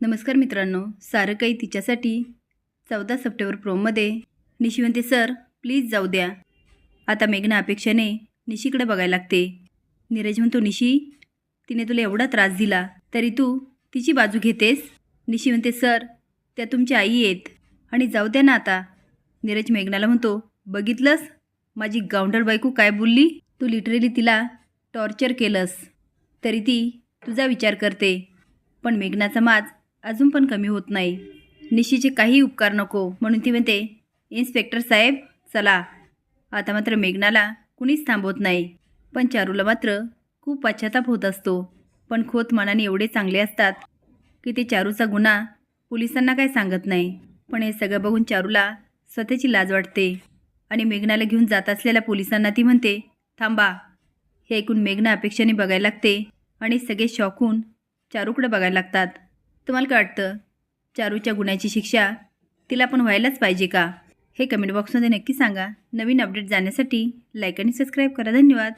नमस्कार मित्रांनो सारं काही तिच्यासाठी चौदा सप्टेंबर प्रोमध्ये निशी म्हणते सर प्लीज जाऊ द्या. आता मेघना अपेक्षेने निशीकडे बघायला लागते. नीरज म्हणतो निशी तिने तुला एवढा त्रास दिला तरी तू तिची बाजू घेतेस निशी म्हणते सर त्या तुमच्या आई आहेत आणि जाऊ द्या ना आता नीरज मेघनाला म्हणतो बघितलंस? माझी गावंडर बायको काय बोलली? तू लिटरली तिला टॉर्चर केलंस. तरी ती तुझा विचार करते पण मेघनाचा माज अजून पण कमी होत नाही. निशीचे काही उपकार नको म्हणून ती म्हणते इन्स्पेक्टर साहेब चला. आता मात्र मेघनाला कुणीच थांबवत नाही. पण चारूला मात्र खूप पश्चाताप होत असतो. पण खोत मनाने एवढे चांगले असतात की ते चारूचा गुन्हा पोलिसांना काय सांगत नाही. पण हे सगळं बघून चारूला स्वतःची लाज वाटते. आणि मेघनाला घेऊन जात असलेल्या पोलिसांना ती म्हणते थांबा. हे ऐकून मेघना अपेक्षाने बघायला लागते आणि सगळे शॉक होऊन चारूकडे बघायला लागतात. तुम्हाला काय वाटतं चारूच्या गुन्ह्याची शिक्षा तिला पण व्हायलाच पाहिजे का? हे कमेंट बॉक्समध्ये नक्की सांगा. नवीन अपडेट जाण्यासाठी लाईक आणि सबस्क्राईब करा. धन्यवाद.